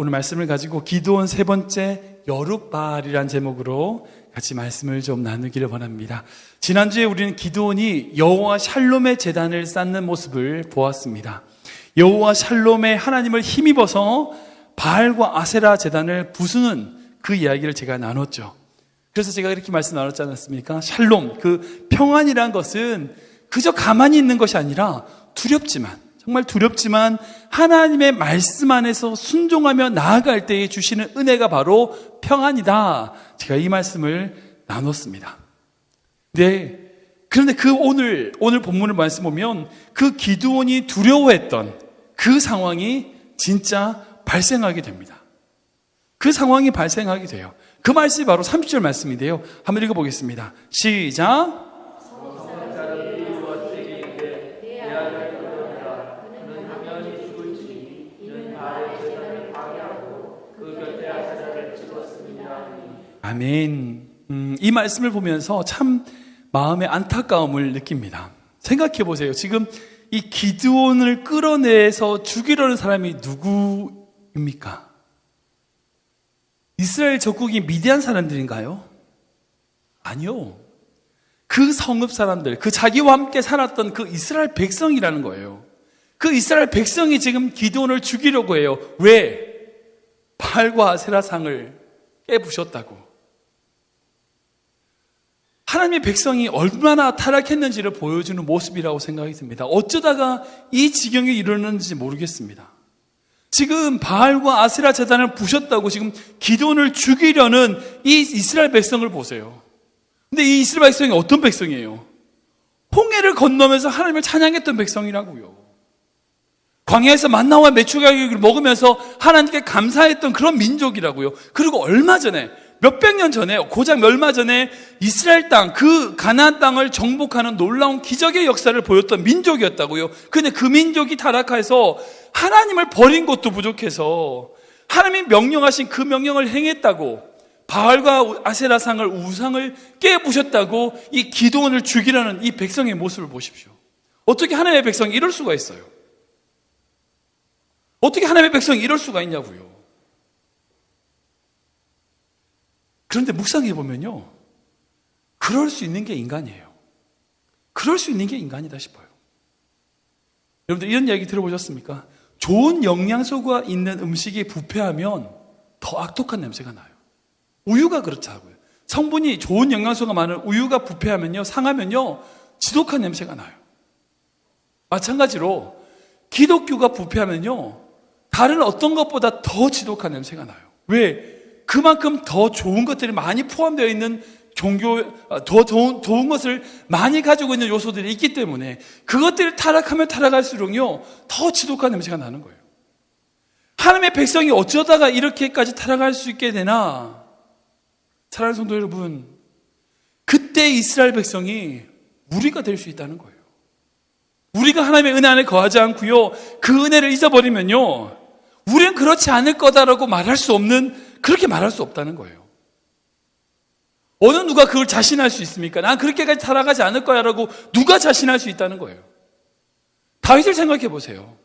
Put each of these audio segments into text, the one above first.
오늘 말씀을 가지고 기도원 세 번째 여룻바알이란 제목으로 같이 말씀을 좀 나누기를 원합니다. 지난주에 우리는 기도원이 여호와 샬롬의 재단을 쌓는 모습을 보았습니다. 여호와 샬롬의 하나님을 힘입어서 바알과 아세라 재단을 부수는 그 이야기를 제가 나눴죠. 그래서 제가 이렇게 말씀 나눴지 않았습니까? 샬롬, 그 평안이란 것은 그저 가만히 있는 것이 아니라 두렵지만 정말 두렵지만 하나님의 말씀 안에서 순종하며 나아갈 때에 주시는 은혜가 바로 평안이다. 제가 이 말씀을 나눴습니다. 네. 그런데 그 오늘, 오늘 본문을 말씀 보면 그 기두원이 두려워했던 그 상황이 진짜 발생하게 됩니다. 그 상황이 발생하게 돼요. 그 말씀이 바로 30절 말씀인데요. 한번 읽어보겠습니다. 시작. 아멘. 음, 이 말씀을 보면서 참 마음의 안타까움을 느낍니다. 생각해 보세요. 지금 이 기드온을 끌어내서 죽이려는 사람이 누구입니까? 이스라엘 적국이 미디안 사람들인가요? 아니요. 그 성읍 사람들, 그 자기와 함께 살았던 그 이스라엘 백성이라는 거예요. 그 이스라엘 백성이 지금 기드온을 죽이려고 해요. 왜? 발과 아세라상을 깨부셨다고. 하나님의 백성이 얼마나 타락했는지를 보여주는 모습이라고 생각이 듭니다. 어쩌다가 이 지경에 이르렀는지 모르겠습니다. 지금 바알과 아세라 재단을 부셨다고 지금 기돈을 죽이려는 이 이스라엘 백성을 보세요. 근데 이 이스라엘 백성이 어떤 백성이에요? 홍해를 건너면서 하나님을 찬양했던 백성이라고요. 광야에서 만나와 메추가기를 먹으면서 하나님께 감사했던 그런 민족이라고요. 그리고 얼마 전에 몇백 년 전에 고작 얼마 전에 이스라엘 땅 그 가나안 땅을 정복하는 놀라운 기적의 역사를 보였던 민족이었다고요. 근데 그 민족이 타락해서 하나님을 버린 것도 부족해서 하나님이 명령하신 그 명령을 행했다고 바알과 아세라상을 우상을 깨부셨다고 이 기도원을 죽이라는 이 백성의 모습을 보십시오. 어떻게 하나님의 백성이 이럴 수가 있어요? 어떻게 하나님의 백성이 이럴 수가 있냐고요. 그런데 묵상해 보면요. 그럴 수 있는 게 인간이에요. 그럴 수 있는 게 인간이다 싶어요. 여러분들 이런 이야기 들어보셨습니까? 좋은 영양소가 있는 음식이 부패하면 더 악독한 냄새가 나요. 우유가 그렇다고요. 성분이 좋은 영양소가 많은 우유가 부패하면요, 상하면요, 지독한 냄새가 나요. 마찬가지로 기독교가 부패하면요, 다른 어떤 것보다 더 지독한 냄새가 나요. 왜? 그만큼 더 좋은 것들이 많이 포함되어 있는 종교, 더 좋은, 좋은 것을 많이 가지고 있는 요소들이 있기 때문에 그것들이 타락하면 타락할수록요, 더 지독한 냄새가 나는 거예요. 하나님의 백성이 어쩌다가 이렇게까지 타락할 수 있게 되나? 사랑하는 성도 여러분, 그때 이스라엘 백성이 우리가 될 수 있다는 거예요. 우리가 하나님의 은혜 안에 거하지 않고요, 그 은혜를 잊어버리면요, 우리는 그렇지 않을 거다라고 말할 수 없는 그렇게 말할 수 없다는 거예요. 어느 누가 그걸 자신할 수 있습니까? 난 그렇게까지 살아가지 않을 거야 라고 누가 자신할 수 있다는 거예요. 다윗을 생각해 보세요.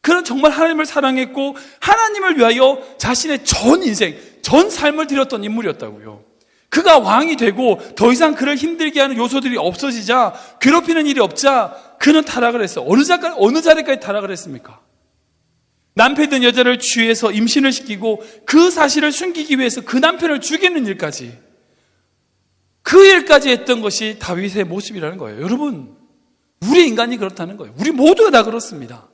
그는 정말 하나님을 사랑했고 하나님을 위하여 자신의 전 인생, 전 삶을 드렸던 인물이었다고요. 그가 왕이 되고 더 이상 그를 힘들게 하는 요소들이 없어지자 괴롭히는 일이 없자 그는 타락을 했어. 어느 자리까지, 타락을 했습니까? 남편된 여자를 취해서 임신을 시키고 그 사실을 숨기기 위해서 그 남편을 죽이는 일까지 그 일까지 했던 것이 다윗의 모습이라는 거예요. 여러분, 우리 인간이 그렇다는 거예요. 우리 모두가 다 그렇습니다.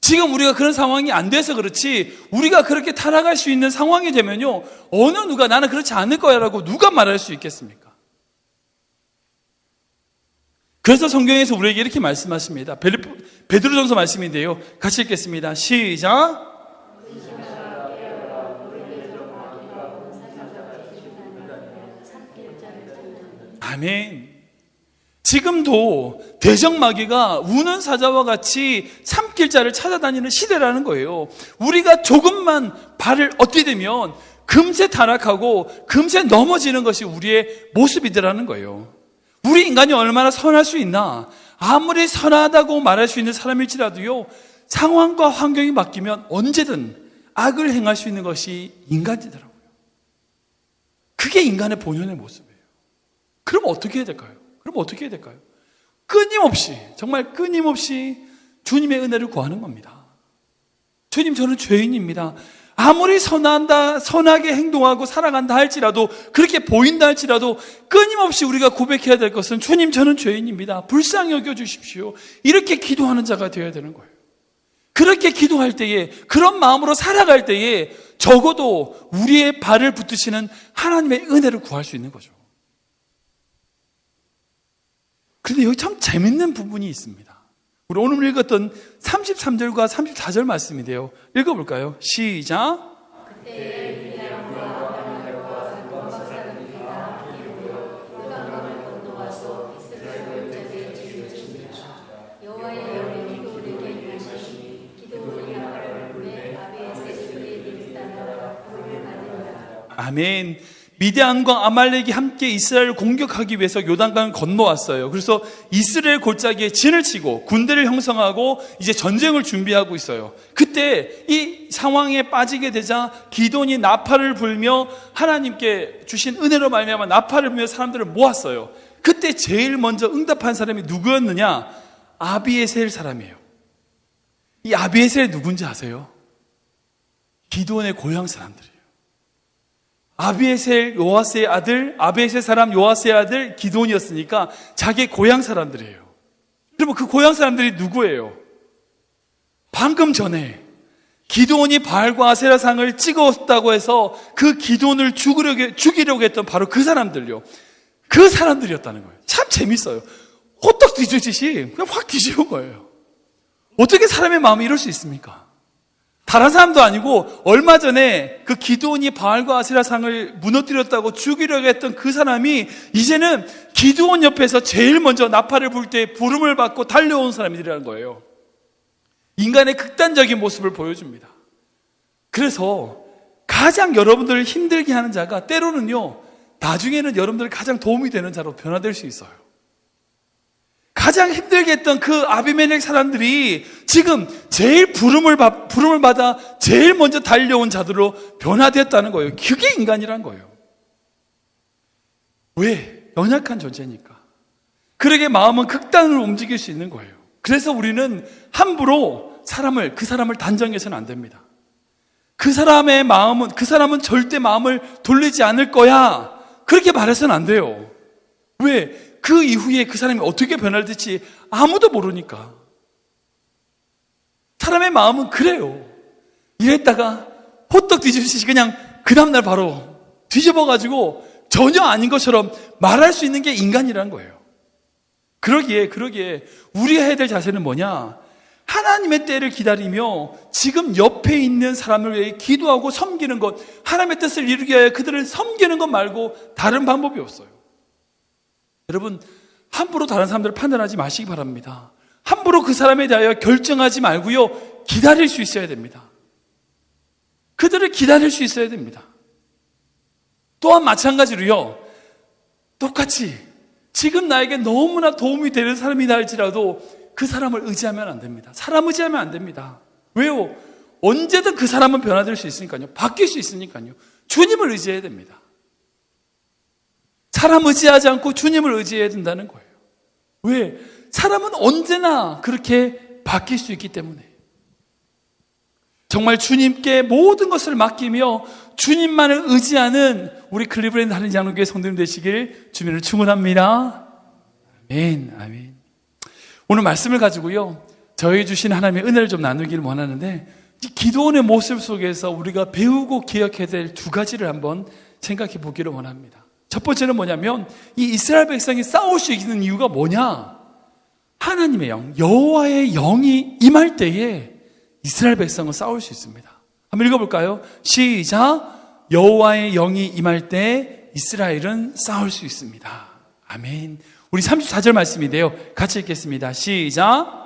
지금 우리가 그런 상황이 안 돼서 그렇지 우리가 그렇게 타락할 수 있는 상황이 되면요 어느 누가 나는 그렇지 않을 거야라고 누가 말할 수 있겠습니까? 그래서 성경에서 우리에게 이렇게 말씀하십니다. 베드로전서 말씀인데요. 같이 읽겠습니다. 시작. 아멘. 지금도 대적마귀가 우는 사자와 같이 삼킬자를 찾아다니는 시대라는 거예요. 우리가 조금만 발을 어디대면 금세 타락하고 금세 넘어지는 것이 우리의 모습이더라는 거예요. 우리 인간이 얼마나 선할 수 있나? 아무리 선하다고 말할 수 있는 사람일지라도요, 상황과 환경이 바뀌면 언제든 악을 행할 수 있는 것이 인간이더라고요. 그게 인간의 본연의 모습이에요. 그럼 어떻게 해야 될까요? 그럼 어떻게 해야 될까요? 끊임없이, 정말 끊임없이 주님의 은혜를 구하는 겁니다. 주님, 저는 죄인입니다. 아무리 선한다, 선하게 행동하고 살아간다 할지라도, 그렇게 보인다 할지라도, 끊임없이 우리가 고백해야 될 것은, 주님, 저는 죄인입니다. 불쌍히 여겨주십시오. 이렇게 기도하는 자가 되어야 되는 거예요. 그렇게 기도할 때에, 그런 마음으로 살아갈 때에, 적어도 우리의 발을 붙드시는 하나님의 은혜를 구할 수 있는 거죠. 그런데 여기 참 재밌는 부분이 있습니다. 우리 오늘 읽었던 33절과 34절 말씀인데요. 읽어볼까요? 시작. 아멘. 미디안과 아말렉이 함께 이스라엘을 공격하기 위해서 요단강을 건너왔어요. 그래서 이스라엘 골짜기에 진을 치고 군대를 형성하고 이제 전쟁을 준비하고 있어요. 그때 이 상황에 빠지게 되자 기돈이 나팔을 불며 하나님께 주신 은혜로 말미암아 나팔을 불며 사람들을 모았어요. 그때 제일 먼저 응답한 사람이 누구였느냐? 아비에셀 사람이에요. 이 아비에셀 누군지 아세요? 기돈의 고향 사람들이에요. 아비에셀 요아스의 아들, 아비에셀 사람 요아스의 아들 기돈이었으니까 자기 고향 사람들이에요. 그러면 그 고향 사람들이 누구예요? 방금 전에 기돈이 바알과 아세라상을 찍었다고 해서 그 기돈을 죽이려고, 죽이려고 했던 바로 그 사람들요. 그 사람들이었다는 거예요. 참 재밌어요. 호떡 뒤집듯이 그냥 확 뒤집은 거예요. 어떻게 사람의 마음이 이럴 수 있습니까? 다른 사람도 아니고 얼마 전에 그 기도원이 바알과 아세라상을 무너뜨렸다고 죽이려고 했던 그 사람이 이제는 기도원 옆에서 제일 먼저 나팔을 불 때 부름을 받고 달려온 사람이라는 거예요. 인간의 극단적인 모습을 보여줍니다. 그래서 가장 여러분들을 힘들게 하는 자가 때로는요, 나중에는 여러분들 가장 도움이 되는 자로 변화될 수 있어요. 가장 힘들게 했던 그 아비멜렉 사람들이 지금 제일 부름을, 받, 부름을 받아 제일 먼저 달려온 자들로 변화됐다는 거예요. 그게 인간이란 거예요. 왜? 연약한 존재니까. 그러게 마음은 극단으로 움직일 수 있는 거예요. 그래서 우리는 함부로 사람을, 그 사람을 단정해서는 안 됩니다. 그 사람의 마음은, 그 사람은 절대 마음을 돌리지 않을 거야. 그렇게 말해서는 안 돼요. 왜? 그 이후에 그 사람이 어떻게 변화될지 아무도 모르니까. 사람의 마음은 그래요. 이랬다가 호떡 뒤집듯이 그냥 그 다음날 바로 뒤집어가지고 전혀 아닌 것처럼 말할 수 있는 게 인간이라는 거예요. 그러기에, 그러기에 우리가 해야 될 자세는 뭐냐? 하나님의 때를 기다리며 지금 옆에 있는 사람을 위해 기도하고 섬기는 것, 하나님의 뜻을 이루기 위하여 그들을 섬기는 것 말고 다른 방법이 없어요. 여러분, 함부로 다른 사람들을 판단하지 마시기 바랍니다. 함부로 그 사람에 대하여 결정하지 말고요. 기다릴 수 있어야 됩니다. 그들을 기다릴 수 있어야 됩니다. 또한 마찬가지로요. 똑같이 지금 나에게 너무나 도움이 되는 사람이다 할지라도 그 사람을 의지하면 안 됩니다. 사람 의지하면 안 됩니다. 왜요? 언제든 그 사람은 변화될 수 있으니까요. 바뀔 수 있으니까요. 주님을 의지해야 됩니다. 사람 의지하지 않고 주님을 의지해야 된다는 거예요. 왜? 사람은 언제나 그렇게 바뀔 수 있기 때문에. 정말 주님께 모든 것을 맡기며 주님만을 의지하는 우리 클리브랜드 하는 장로교회 성도님 되시길 주님을 축원합니다. 아멘, 아멘. 오늘 말씀을 가지고요. 저희 주신 하나님의 은혜를 좀 나누기를 원하는데 기도원의 모습 속에서 우리가 배우고 기억해야 될 두 가지를 한번 생각해 보기를 원합니다. 첫 번째는 뭐냐면 이 이스라엘 백성이 싸울 수 있는 이유가 뭐냐? 하나님의 영, 여호와의 영이 임할 때에 이스라엘 백성은 싸울 수 있습니다. 한번 읽어볼까요? 시작. 여호와의 영이 임할 때 이스라엘은 싸울 수 있습니다. 아멘. 우리 34절 말씀인데요. 같이 읽겠습니다. 시작.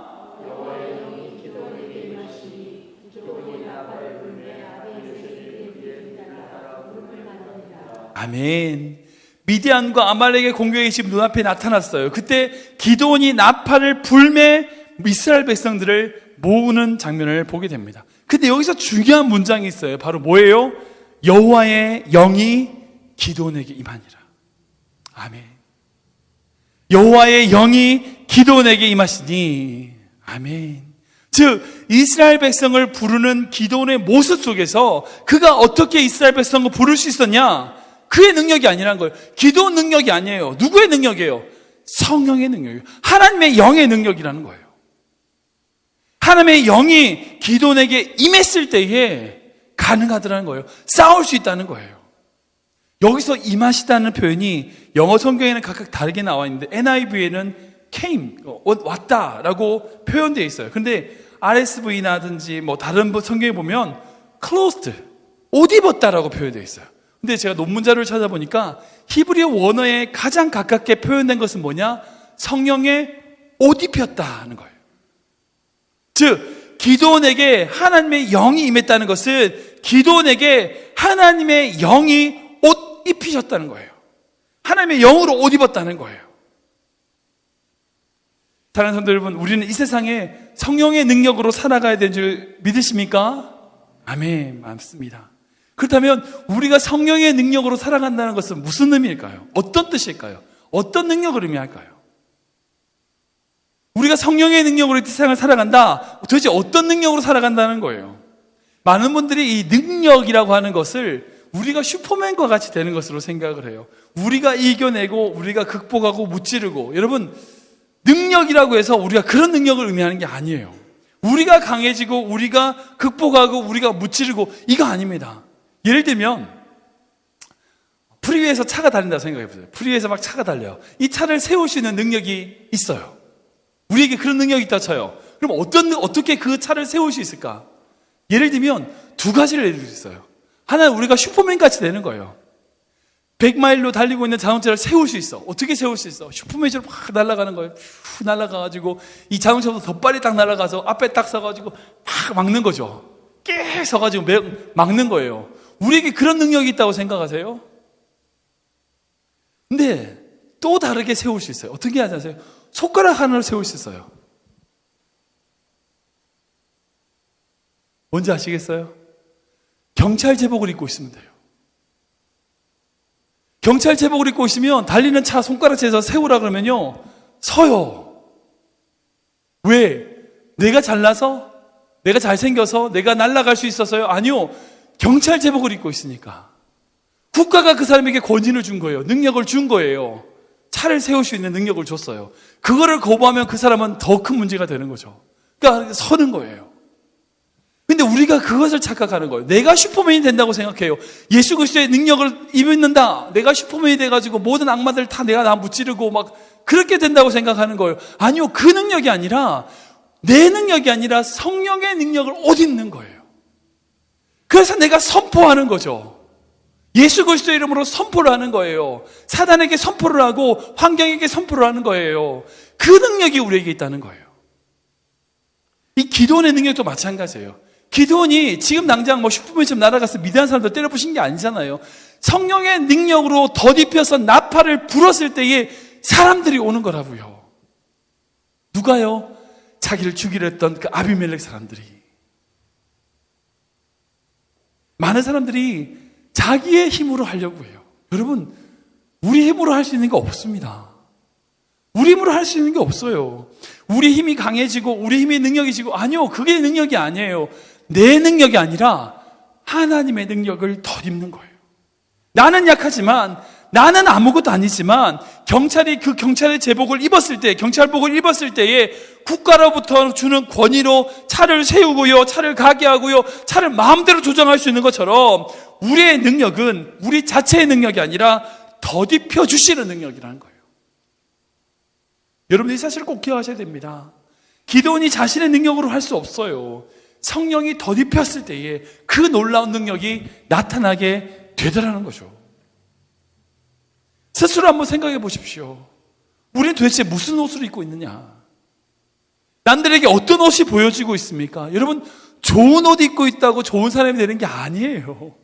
아멘. 미디안과 아말렉의 공격이 지금 눈앞에 나타났어요. 그때 기도원이 나팔을 불매 이스라엘 백성들을 모으는 장면을 보게 됩니다. 근데 여기서 중요한 문장이 있어요. 바로 뭐예요? 여호와의 영이 기도원에게 임하니라. 아멘. 여호와의 영이 기도원에게 임하시니 아멘. 즉 이스라엘 백성을 부르는 기도원의 모습 속에서 그가 어떻게 이스라엘 백성을 부를 수 있었냐? 그의 능력이 아니란 거예요. 기도원 능력이 아니에요. 누구의 능력이에요? 성령의 능력이에요. 하나님의 영의 능력이라는 거예요. 하나님의 영이 기도원에게 임했을 때에 가능하더라는 거예요. 싸울 수 있다는 거예요. 여기서 임하시다는 표현이 영어 성경에는 각각 다르게 나와 있는데 NIV에는 came 어, 왔다라고 표현되어 있어요. 근데 RSV나든지 뭐 다른 성경에 보면 closed 옷 입었다라고 표현되어 있어요. 근데 제가 논문 자료를 찾아보니까 히브리어 원어에 가장 가깝게 표현된 것은 뭐냐? 성령의 옷 입혔다는 거예요. 즉 기도원에게 하나님의 영이 임했다는 것은 기도원에게 하나님의 영이 옷 입히셨다는 거예요. 하나님의 영으로 옷 입었다는 거예요. 사랑하는 성도 여러분, 우리는 이 세상에 성령의 능력으로 살아가야 되는 줄 믿으십니까? 아멘, 맞습니다. 그렇다면 우리가 성령의 능력으로 살아간다는 것은 무슨 의미일까요? 어떤 뜻일까요? 어떤 능력을 의미할까요? 우리가 성령의 능력으로 이 세상을 살아간다. 도대체 어떤 능력으로 살아간다는 거예요? 많은 분들이 이 능력이라고 하는 것을 우리가 슈퍼맨과 같이 되는 것으로 생각을 해요. 우리가 이겨내고 우리가 극복하고 무찌르고 여러분 능력이라고 해서 우리가 그런 능력을 의미하는 게 아니에요. 우리가 강해지고 우리가 극복하고 우리가 무찌르고 이거 아닙니다. 예를 들면 프리웨이에서 차가 달린다 생각해 보세요. 프리웨이에서 막 차가 달려요. 이 차를 세울 수 있는 능력이 있어요. 우리에게 그런 능력이 있다 쳐요. 그럼 어떤 어떻게 그 차를 세울 수 있을까? 예를 들면 두 가지를 예를 수 있어요. 하나는 우리가 슈퍼맨 같이 되는 거예요. 100마일로 달리고 있는 자동차를 세울 수 있어. 어떻게 세울 수 있어? 슈퍼맨처럼 확 날아가는 거예요. 후 날아가가지고 이 자동차보다 더 빨리 딱 날아가서 앞에 딱 서가지고 막 막는 거죠. 깨 서가지고 막는 거예요. 우리에게 그런 능력이 있다고 생각하세요? 근데 또 다르게 세울 수 있어요. 어떻게 하지 아세요? 손가락 하나를 세울 수 있어요. 뭔지 아시겠어요? 경찰 제복을 입고 있으면 돼요. 경찰 제복을 입고 있으면 달리는 차 손가락질해서 세우라 그러면요. 서요. 왜? 내가 잘나서? 내가 잘생겨서? 내가 날아갈 수 있어서요? 아니요. 경찰 제복을 입고 있으니까. 국가가 그 사람에게 권인을 준 거예요. 능력을 준 거예요. 차를 세울 수 있는 능력을 줬어요. 그거를 거부하면 그 사람은 더 큰 문제가 되는 거죠. 그러니까 서는 거예요. 근데 우리가 그것을 착각하는 거예요. 내가 슈퍼맨이 된다고 생각해요. 예수 그리스도의 능력을 입는다. 내가 슈퍼맨이 돼가지고 모든 악마들 다 내가 나 무찌르고 막 그렇게 된다고 생각하는 거예요. 아니요, 그 능력이 아니라 내 능력이 아니라 성령의 능력을 옷 입는 거예요. 그래서 내가 선포하는 거죠. 예수 그리스도 이름으로 선포를 하는 거예요. 사단에게 선포를 하고 환경에게 선포를 하는 거예요. 그 능력이 우리에게 있다는 거예요. 이 기도원의 능력도 마찬가지예요. 기도원이 지금 당장 뭐 슈퍼맨처럼 날아가서 미대한 사람들 때려 부신 게 아니잖아요. 성령의 능력으로 덧입혀서 나팔을 불었을 때에 사람들이 오는 거라고요. 누가요? 자기를 죽이려 했던 그 아비멜렉 사람들이. 많은 사람들이 자기의 힘으로 하려고 해요. 여러분, 우리 힘으로 할 수 있는 게 없습니다. 우리 힘으로 할 수 있는 게 없어요. 우리 힘이 강해지고, 우리 힘이 능력이 지고, 아니요, 그게 능력이 아니에요. 내 능력이 아니라 하나님의 능력을 덧입는 거예요. 나는 약하지만, 나는 아무것도 아니지만, 경찰이 그 경찰의 제복을 입었을 때, 경찰복을 입었을 때에 국가로부터 주는 권위로 차를 세우고요, 차를 가게 하고요, 차를 마음대로 조정할 수 있는 것처럼, 우리의 능력은 우리 자체의 능력이 아니라 덧입혀 주시는 능력이라는 거예요. 여러분 이 사실을 꼭 기억하셔야 됩니다. 기도원이 자신의 능력으로 할 수 없어요. 성령이 덧입혔을 때에 그 놀라운 능력이 나타나게 되더라는 거죠. 스스로 한번 생각해 보십시오. 우리는 도대체 무슨 옷을 입고 있느냐? 남들에게 어떤 옷이 보여지고 있습니까? 여러분, 좋은 옷 입고 있다고 좋은 사람이 되는 게 아니에요.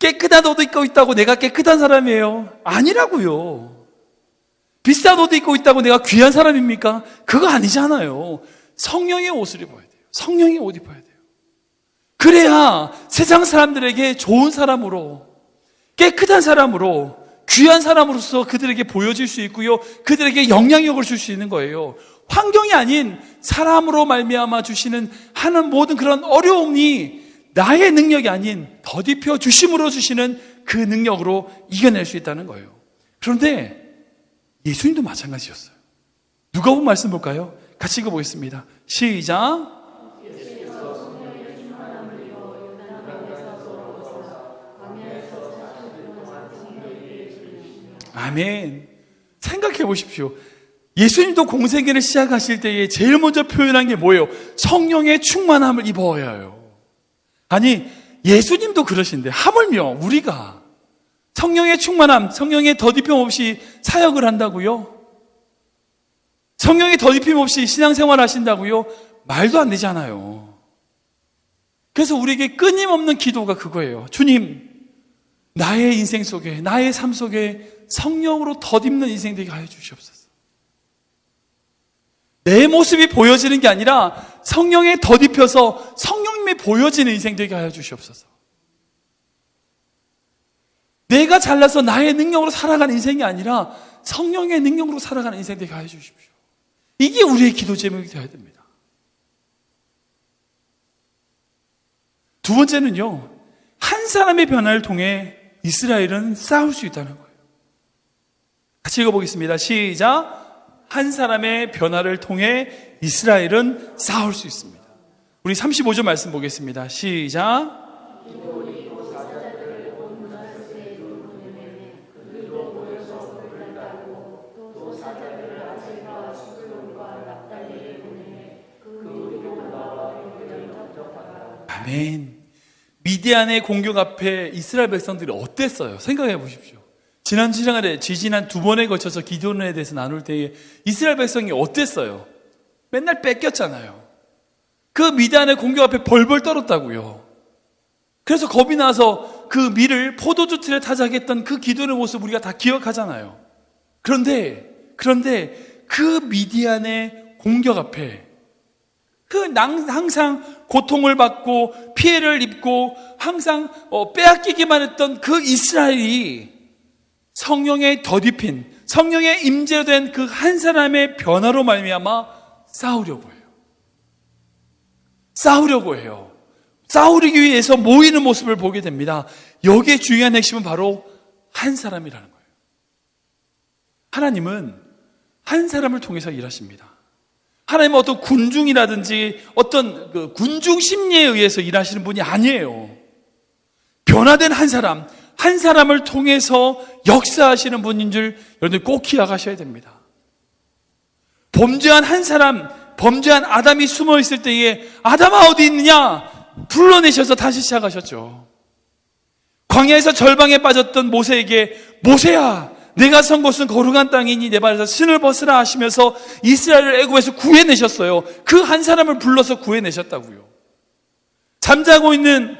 깨끗한 옷 입고 있다고 내가 깨끗한 사람이에요? 아니라고요. 비싼 옷 입고 있다고 내가 귀한 사람입니까? 그거 아니잖아요. 성령의 옷을 입어야 돼요. 성령의 옷 입어야 돼요. 그래야 세상 사람들에게 좋은 사람으로, 깨끗한 사람으로, 귀한 사람으로서 그들에게 보여질 수 있고요. 그들에게 영향력을 줄 수 있는 거예요. 환경이 아닌 사람으로 말미암아 주시는 하는 모든 그런 어려움이 나의 능력이 아닌 더디펴 주심으로 주시는 그 능력으로 이겨낼 수 있다는 거예요. 그런데 예수님도 마찬가지였어요. 누가 본 말씀 볼까요? 같이 읽어보겠습니다. 시작. 아멘. 생각해 보십시오. 예수님도 공생애를 시작하실 때에 제일 먼저 표현한 게 뭐예요? 성령의 충만함을 입어야 해요. 아니, 예수님도 그러신데, 하물며 우리가 성령의 충만함, 성령의 더디픔 없이 사역을 한다고요? 성령의 더디픔 없이 신앙생활 하신다고요? 말도 안 되잖아요. 그래서 우리에게 끊임없는 기도가 그거예요. 주님, 나의 인생 속에, 나의 삶 속에 성령으로 덧입는 인생 되게 하여 주시옵소서. 내 모습이 보여지는 게 아니라 성령에 덧입혀서 성령님이 보여지는 인생 되게 하여 주시옵소서. 내가 잘나서 나의 능력으로 살아가는 인생이 아니라 성령의 능력으로 살아가는 인생 되게 하여 주십시오. 이게 우리의 기도 제목이 되어야 됩니다. 두 번째는요, 한 사람의 변화를 통해 이스라엘은 싸울 수 있다는 거예요. 같이 읽어보겠습니다. 시작. 한 사람의 변화를 통해 이스라엘은 싸울 수 있습니다. 우리 35절 말씀 보겠습니다. 시작. 아멘. 미디안의 공격 앞에 이스라엘 백성들이 어땠어요? 생각해 보십시오. 지난 시간에 지지난 두 번에 걸쳐서 기도원에 대해서 나눌 때에 이스라엘 백성이 어땠어요? 맨날 뺏겼잖아요. 그 미디안의 공격 앞에 벌벌 떨었다고요. 그래서 겁이 나서 그 밀을 포도주 틀에 타작했던 그 기도의 모습 우리가 다 기억하잖아요. 그런데 그런데 그 미디안의 공격 앞에 그 항상 고통을 받고 피해를 입고 항상 어, 빼앗기기만 했던 그 이스라엘이 성령의 더딥힌 성령의 임재된 그 한 사람의 변화로 말미암아 싸우려고 해요. 싸우려고 해요. 싸우기 위해서 모이는 모습을 보게 됩니다. 여기에 중요한 핵심은 바로 한 사람이라는 거예요. 하나님은 한 사람을 통해서 일하십니다. 하나님은 어떤 군중이라든지 어떤 그 군중 심리에 의해서 일하시는 분이 아니에요. 변화된 한 사람, 한 사람을 통해서 역사하시는 분인 줄 여러분들 꼭 기억하셔야 됩니다. 범죄한 한 사람, 범죄한 아담이 숨어 있을 때에 아담아 어디 있느냐? 불러내셔서 다시 시작하셨죠. 광야에서 절방에 빠졌던 모세에게 모세야, 내가 선 곳은 거룩한 땅이니 내 발에서 신을 벗으라 하시면서 이스라엘을 애굽에서 구해내셨어요. 그 한 사람을 불러서 구해내셨다고요. 잠자고 있는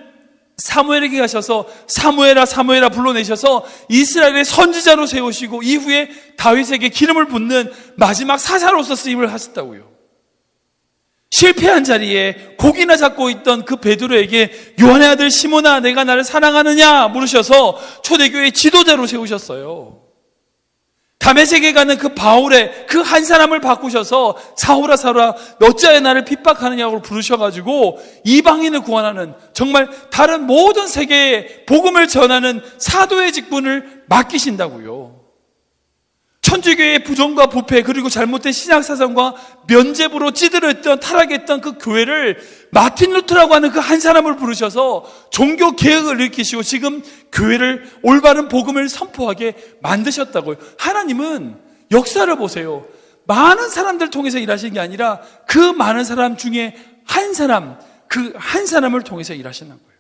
사무엘에게 가셔서 사무엘아 사무엘아 불러내셔서 이스라엘의 선지자로 세우시고 이후에 다윗에게 기름을 붓는 마지막 사사로서 쓰임을 하셨다고요. 실패한 자리에 고기나 잡고 있던 그 베드로에게 요한의 아들 시모나 내가 나를 사랑하느냐 물으셔서 초대교회 지도자로 세우셨어요. 다메섹에 가는 그 바울의 그 한 사람을 바꾸셔서 사울아 사울아 어찌하여 나를 핍박하느냐고 부르셔가지고 이방인을 구원하는 정말 다른 모든 세계에 복음을 전하는 사도의 직분을 맡기신다고요. 천주교의 부정과 부패 그리고 잘못된 신약 사상과 면죄부로 찌들었던 타락했던 그 교회를 마틴 루트라고 하는 그 한 사람을 부르셔서 종교 개혁을 일으키시고 지금 교회를 올바른 복음을 선포하게 만드셨다고요. 하나님은 역사를 보세요. 많은 사람들 통해서 일하시는 게 아니라 그 많은 사람 중에 한 사람, 그 한 사람을 통해서 일하시는 거예요.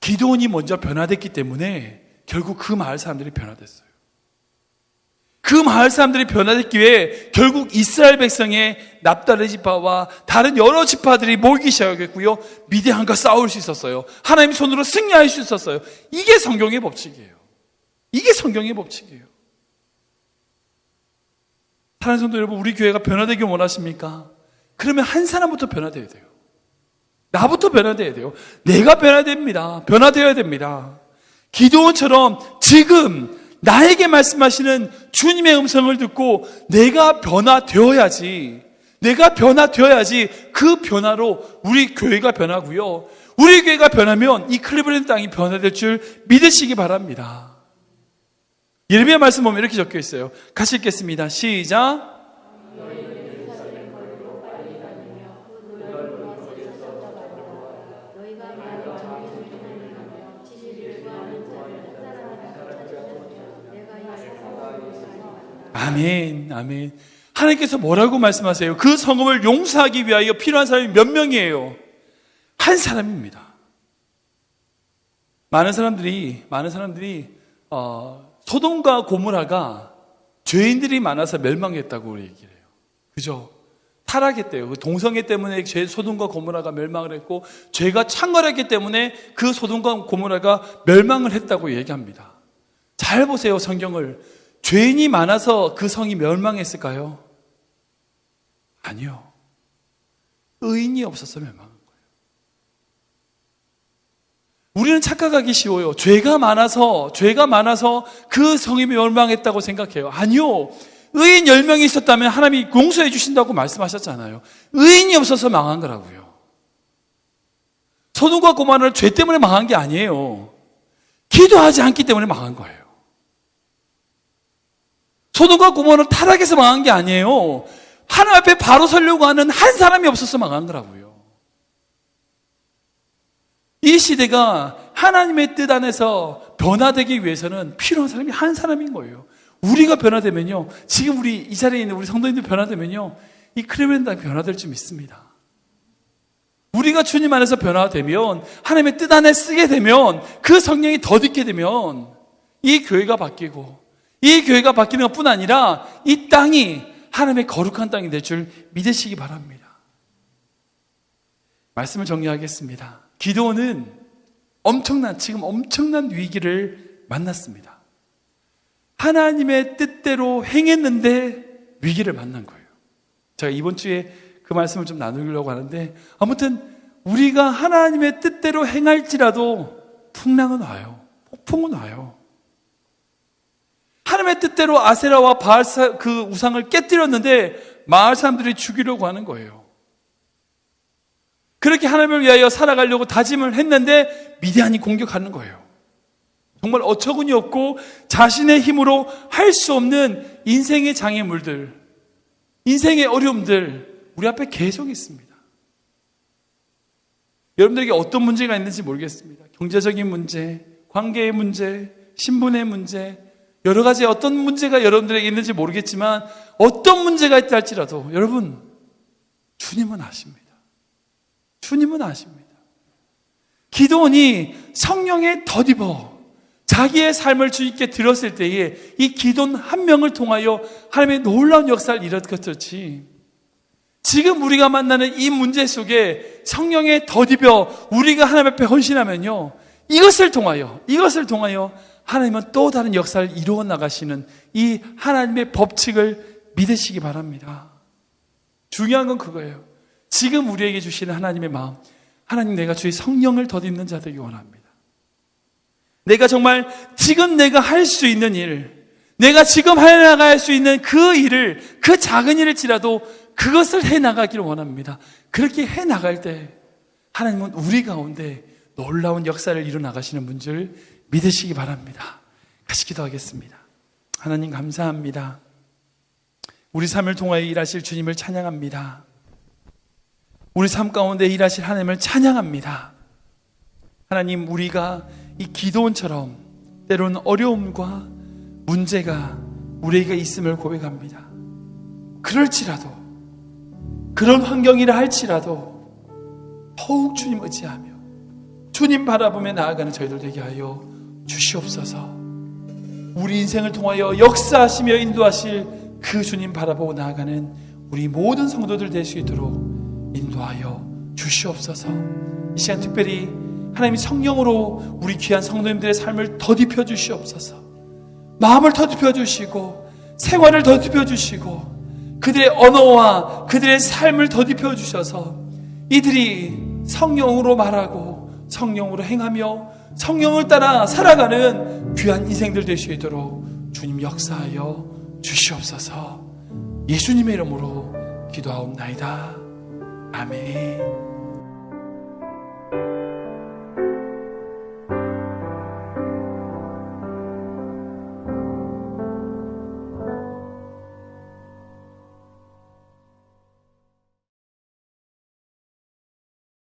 기도원이 먼저 변화됐기 때문에 결국 그 마을 사람들이 변화됐어요. 그 마을 사람들이 변화됐기에 결국 이스라엘 백성의 납달의 지파와 다른 여러 지파들이 모이기 시작했고요. 미디안과 싸울 수 있었어요. 하나님 손으로 승리할 수 있었어요. 이게 성경의 법칙이에요. 이게 성경의 법칙이에요. 사랑하는 성도 여러분, 우리 교회가 변화되길 원하십니까? 그러면 한 사람부터 변화되어야 돼요. 나부터 변화돼야 돼요. 내가 변화됩니다. 변화되어야 됩니다. 기도원처럼 지금 나에게 말씀하시는 주님의 음성을 듣고 내가 변화되어야지. 내가 변화되어야지 그 변화로 우리 교회가 변하고요. 우리 교회가 변하면 이 클리브랜드 땅이 변화될 줄 믿으시기 바랍니다. 예레미야 말씀 보면 이렇게 적혀 있어요. 같이 읽겠습니다. 시작. 아멘, 아멘. 하나님께서 뭐라고 말씀하세요? 그 성읍을 용서하기 위하여 필요한 사람이 몇 명이에요? 한 사람입니다. 많은 사람들이, 많은 사람들이, 어, 소돔과 고무라가 죄인들이 많아서 멸망했다고 얘기를 해요. 그죠? 타락했대요. 그 동성애 때문에 죄 소돔과 고모라가 멸망을 했고 죄가 창궐했기 때문에 그 소돔과 고모라가 멸망을 했다고 얘기합니다. 잘 보세요 성경을 죄인이 많아서 그 성이 멸망했을까요? 아니요. 의인이 없어서 멸망한 거예요. 우리는 착각하기 쉬워요. 죄가 많아서 죄가 많아서 그 성이 멸망했다고 생각해요. 아니요. 의인 10명이 있었다면 하나님이 용서해 주신다고 말씀하셨잖아요. 의인이 없어서 망한 거라고요. 소돔과 고마는 죄 때문에 망한 게 아니에요. 기도하지 않기 때문에 망한 거예요. 소돔과 고모는 타락해서 망한 게 아니에요. 하나님 앞에 바로 서려고 하는 한 사람이 없어서 망한 거라고요. 이 시대가 하나님의 뜻 안에서 변화되기 위해서는 필요한 사람이 한 사람인 거예요. 우리가 변화되면요. 지금 우리 이 자리에 있는 우리 성도님들 변화되면요. 이 크레멘당 변화될 줄 믿습니다. 우리가 주님 안에서 변화되면 하나님의 뜻 안에 쓰게 되면 그 성령이 더듬게 되면 이 교회가 바뀌고 이 교회가 바뀌는 것뿐 아니라 이 땅이 하나님의 거룩한 땅이 될 줄 믿으시기 바랍니다. 말씀을 정리하겠습니다. 기도는 엄청난, 지금 엄청난 위기를 만났습니다. 하나님의 뜻대로 행했는데 위기를 만난 거예요. 제가 이번 주에 그 말씀을 좀 나누려고 하는데 아무튼 우리가 하나님의 뜻대로 행할지라도 풍랑은 와요. 폭풍은 와요. 하나님의 뜻대로 아세라와 바알 그 우상을 깨뜨렸는데 마을 사람들이 죽이려고 하는 거예요. 그렇게 하나님을 위하여 살아가려고 다짐을 했는데 미디안이 공격하는 거예요. 정말 어처구니 없고 자신의 힘으로 할 수 없는 인생의 장애물들, 인생의 어려움들 우리 앞에 계속 있습니다. 여러분들에게 어떤 문제가 있는지 모르겠습니다. 경제적인 문제, 관계의 문제, 신분의 문제, 여러 가지 어떤 문제가 여러분들에게 있는지 모르겠지만 어떤 문제가 있다 할지라도 여러분 주님은 아십니다. 주님은 아십니다. 기도원이 성령에 덧입어 자기의 삶을 주님께 들었을 때에 이 기도원 한 명을 통하여 하나님의 놀라운 역사를 일으켰듯이 지금 우리가 만나는 이 문제 속에 성령에 덧입어 우리가 하나님 앞에 헌신하면요 이것을 통하여 이것을 통하여 하나님은 또 다른 역사를 이루어 나가시는 이 하나님의 법칙을 믿으시기 바랍니다. 중요한 건 그거예요. 지금 우리에게 주시는 하나님의 마음. 하나님 내가 주의 성령을 덧입는 자 되기 원합니다. 내가 정말 지금 내가 할 수 있는 일, 내가 지금 해나갈 수 있는 그 일을, 그 작은 일일지라도 그것을 해나가기를 원합니다. 그렇게 해나갈 때 하나님은 우리 가운데 놀라운 역사를 이뤄 나가시는 분줄 믿으시기 바랍니다. 같이 기도하겠습니다. 하나님 감사합니다. 우리 삶을 통하여 일하실 주님을 찬양합니다. 우리 삶 가운데 일하실 하나님을 찬양합니다. 하나님, 우리가 이 기도원처럼 때로는 어려움과 문제가 우리에게 있음을 고백합니다. 그럴지라도, 그런 환경이라 할지라도 더욱 주님 의지하며 주님 바라보며 나아가는 저희들 되게 하여 주시옵소서. 우리 인생을 통하여 역사하시며 인도하실 그 주님 바라보고 나아가는 우리 모든 성도들 될 수 있도록 인도하여 주시옵소서. 이 시간 특별히 하나님이 성령으로 우리 귀한 성도님들의 삶을 더딥혀 주시옵소서. 마음을 더딥혀 주시고 생활을 더딥혀 주시고 그들의 언어와 그들의 삶을 더딥혀 주셔서 이들이 성령으로 말하고 성령으로 행하며 성령을 따라 살아가는 귀한 인생들 될 수 있도록 주님 역사하여 주시옵소서 예수님의 이름으로 기도하옵나이다. 아멘.